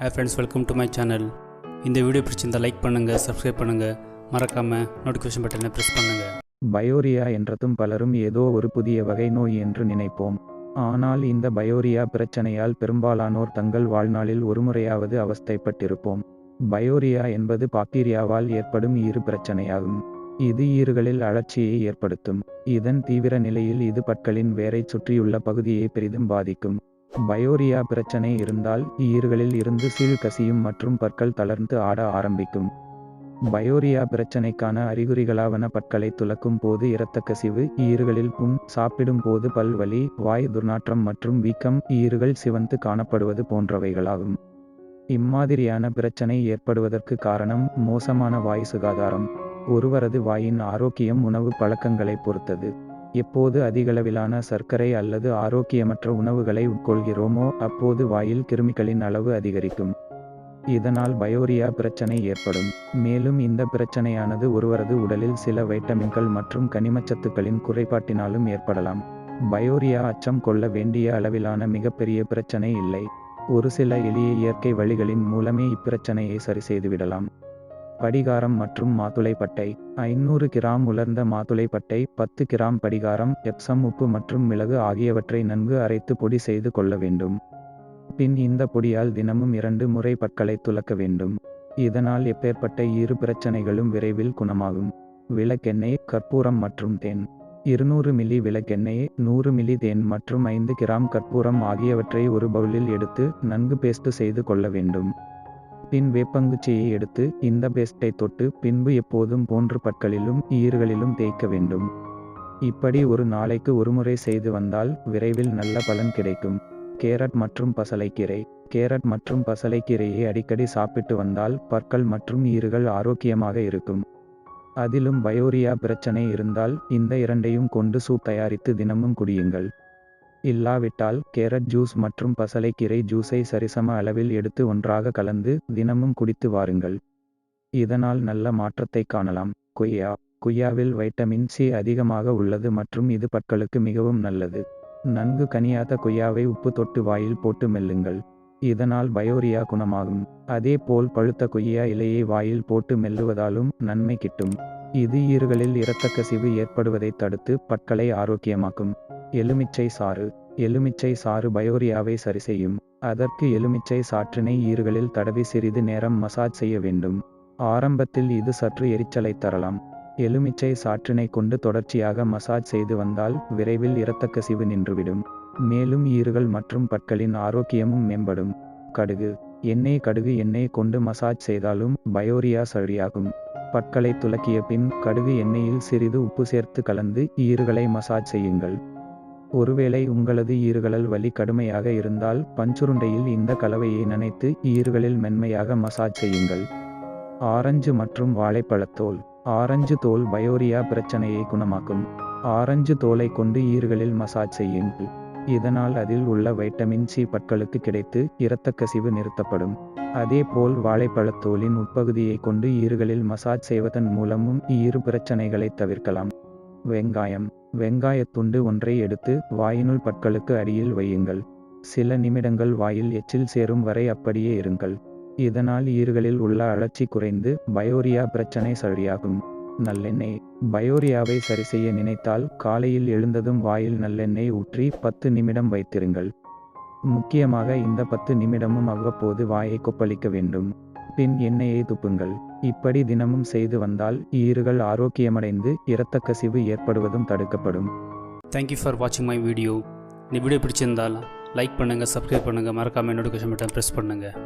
Hey friends welcome to my channel இந்த video பிடிச்சிருந்தால் like பண்ணுங்கள் சப்ஸ்கிரைப் பண்ணுங்கள் மறக்காமல் நோட்டிஃபிகேஷன் பட்டனை ப்ரெஸ் பண்ணுங்கள் பயோரியா என்றதும் பலரும் ஏதோ ஒரு புதிய வகை நோய் என்று நினைப்போம். ஆனால் இந்த பயோரியா பிரச்சனையால் பெரும்பாலானோர் தங்கள் வாழ்நாளில் ஒருமுறையாவது அவஸ்தைப்பட்டிருப்போம். பயோரியா என்பது பாக்டீரியாவால் ஏற்படும் ஈறு பிரச்சனையாகும். இது ஈறுகளில் அழற்சியை ஏற்படுத்தும். இதன் தீவிர நிலையில் இது பற்களின் வேரை சுற்றியுள்ள பகுதியை பெரிதும் பாதிக்கும். பயோரியா பிரச்சனை இருந்தால் ஈறுகளில் இருந்து சீழ் கசியும் மற்றும் பற்கள் தளர்ந்து ஆட ஆரம்பிக்கும். பயோரியா பிரச்சனைக்கான அறிகுறிகளாவன பற்களை துலக்கும் போது இரத்த கசிவு ஈறுகளில் புண் சாப்பிடும் போது பல்வலி வாய் துர்நாற்றம் மற்றும் வீக்கம் ஈறுகள் சிவந்து காணப்படுவது போன்றவைகளாகும். இம்மாதிரியான பிரச்சனை ஏற்படுவதற்கு காரணம் மோசமான வாய் சுகாதாரம். ஒருவரது வாயின் ஆரோக்கியம் உணவு பழக்கங்களை பொறுத்தது. எப்போது அதிகளவிலான சர்க்கரை அல்லது ஆரோக்கியமற்ற உணவுகளை உட்கொள்கிறோமோ அப்போது வாயில் கிருமிகளின் அளவு அதிகரிக்கும். இதனால் பயோரியா பிரச்சனை ஏற்படும். மேலும் இந்த பிரச்சனையானது ஒருவரது உடலில் சில வைட்டமின்கள் மற்றும் கனிமச்சத்துக்களின் குறைபாட்டினாலும் ஏற்படலாம். பயோரியா அச்சம் கொள்ள வேண்டிய அளவிலான மிகப்பெரிய பிரச்சனை இல்லை. ஒரு சில எளிய இயற்கை வழிகளின் மூலமே இப்பிரச்சனையை சரி செய்துவிடலாம். படிகாரம் மற்றும் மாத்துளை பட்டை ஐநூறு கிராம் உலர்ந்த மாத்துளை பட்டை பத்து கிராம் படிகாரம் எப்சம் உப்பு மற்றும் மிளகு ஆகியவற்றை நன்கு அரைத்து பொடி செய்து கொள்ள வேண்டும். பின் இந்த பொடியால் தினமும் இரண்டு முறை பற்களை துலக்க வேண்டும். இதனால் எப்பேற்பட்ட இரு பிரச்சனைகளும் விரைவில் குணமாகும். விளக்கெண்ணெய் கற்பூரம் மற்றும் தேன். இருநூறு மில்லி விளக்கெண்ணெய் நூறு மில்லி தேன் மற்றும் ஐந்து கிராம் கற்பூரம் ஆகியவற்றை ஒரு பவுலில் எடுத்து நன்கு பேஸ்ட் செய்து கொள்ள வேண்டும். பின் வேப்பங்குச்சியை எடுத்து இந்த பேஸ்டை தொட்டு பின்பு எப்போதும் போன்று பற்களிலும் ஈறுகளிலும் தேய்க்க வேண்டும். இப்படி ஒரு நாளைக்கு ஒருமுறை செய்து வந்தால் விரைவில் நல்ல பலன் கிடைக்கும். கேரட் மற்றும் பசலைக்கீரை. கேரட் மற்றும் பசலைக்கீரையை அடிக்கடி சாப்பிட்டு வந்தால் பற்கள் மற்றும் ஈறுகள் ஆரோக்கியமாக இருக்கும். அதிலும் பயோரியா பிரச்சனை இருந்தால் இந்த இரண்டையும் கொண்டு சூப் தயாரித்து தினமும் குடியுங்கள். இல்லாவிட்டால் கேரட் ஜூஸ் மற்றும் பசலைக்கீரை ஜூஸை சரிசம அளவில் எடுத்து ஒன்றாக கலந்து தினமும் குடித்து வாருங்கள். இதனால் நல்ல மாற்றத்தை காணலாம். கொய்யா. கொய்யாவில் வைட்டமின் சி அதிகமாக உள்ளது மற்றும் இது பற்களுக்கு மிகவும் நல்லது. நன்கு கனியாத கொய்யாவை உப்பு தொட்டு வாயில் போட்டு மெல்லுங்கள். இதனால் பயோரியா குணமாகும். அதே போல் பழுத்த கொய்யா இலையை வாயில் போட்டு மெல்லுவதாலும் நன்மை கிட்டும். இது ஈறுகளில் இரத்த கசிவு ஏற்படுவதை தடுத்து பற்களை ஆரோக்கியமாக்கும். எலுமிச்சை சாறு. எலுமிச்சை சாறு பயோரியாவை சரி செய்யும் அதற்கு எலுமிச்சை சாற்றினை ஈறுகளில் தடவி சிறிது நேரம் மசாஜ் செய்ய வேண்டும். ஆரம்பத்தில் இது சற்று எரிச்சலை தரலாம். எலுமிச்சை சாற்றினை கொண்டு தொடர்ச்சியாக மசாஜ் செய்து வந்தால் விரைவில் இரத்த கசிவு நின்றுவிடும். மேலும் ஈறுகள் மற்றும் பற்களின் ஆரோக்கியமும் மேம்படும். கடுகு. எண்ணெய் கடுகு எண்ணெய் கொண்டு மசாஜ் செய்தாலும் பயோரியா சரியாகும். பற்களை துலக்கிய பின் கடுகு எண்ணெயில் சிறிது உப்பு சேர்த்து கலந்து ஈறுகளை மசாஜ் செய்யுங்கள். ஒருவேளை உங்களது ஈறுகளல் வலி கடுமையாக இருந்தால் பஞ்சுருண்டையில் இந்த கலவையை நனைத்து ஈறுகளில் மென்மையாக மசாஜ் செய்யுங்கள். ஆரஞ்சு மற்றும் வாழைப்பழத்தோல். ஆரஞ்சு தோல் பயோரியா பிரச்சனையை குணமாக்கும். ஆரஞ்சு தோலை கொண்டு ஈறுகளில் மசாஜ் செய்யுங்கள். இதனால் அதில் உள்ள வைட்டமின் சி பற்களுக்கு கிடைத்து இரத்த கசிவு நிறுத்தப்படும். அதேபோல் வாழைப்பழத்தோலின் உட்பகுதியை கொண்டு ஈறுகளில் மசாஜ் செய்வதன் மூலமும் ஈறு பிரச்சனைகளை தவிர்க்கலாம். வெங்காயம். வெங்காயத்துண்டு ஒன்றை எடுத்து வாயினுள் பற்களுக்கு அடியில் வையுங்கள். சில நிமிடங்கள் வாயில் எச்சில் சேரும் வரை அப்படியே இருங்கள். இதனால் ஈறுகளில் உள்ள அழற்சி குறைந்து பயோரியா பிரச்சனை சரியாகும். நல்லெண்ணெய். பயோரியாவை சரி செய்ய நினைத்தால் காலையில் எழுந்ததும் வாயில் நல்லெண்ணெய் ஊற்றி பத்து நிமிடம் வைத்திருங்கள். முக்கியமாக இந்த பத்து நிமிடமும் அவ்வப்போது வாயை கொப்பளிக்க வேண்டும். பின் எண்ணெயை துப்புங்கள். இப்படி தினமும் செய்து வந்தால் ஈறுகள் ஆரோக்கியமடைந்து இரத்த கசிவு ஏற்படுவதும் தடுக்கப்படும். தேங்க்யூ ஃபார் வாட்சிங் மை வீடியோ இந்த வீடியோ பிடிச்சிருந்தால் லைக் பண்ணுங்கள் சப்ஸ்கிரைப் பண்ணுங்கள் மறக்காமல் நோட்டிஃபிகேஷன் பட்டன் ப்ரெஸ் பண்ணுங்கள்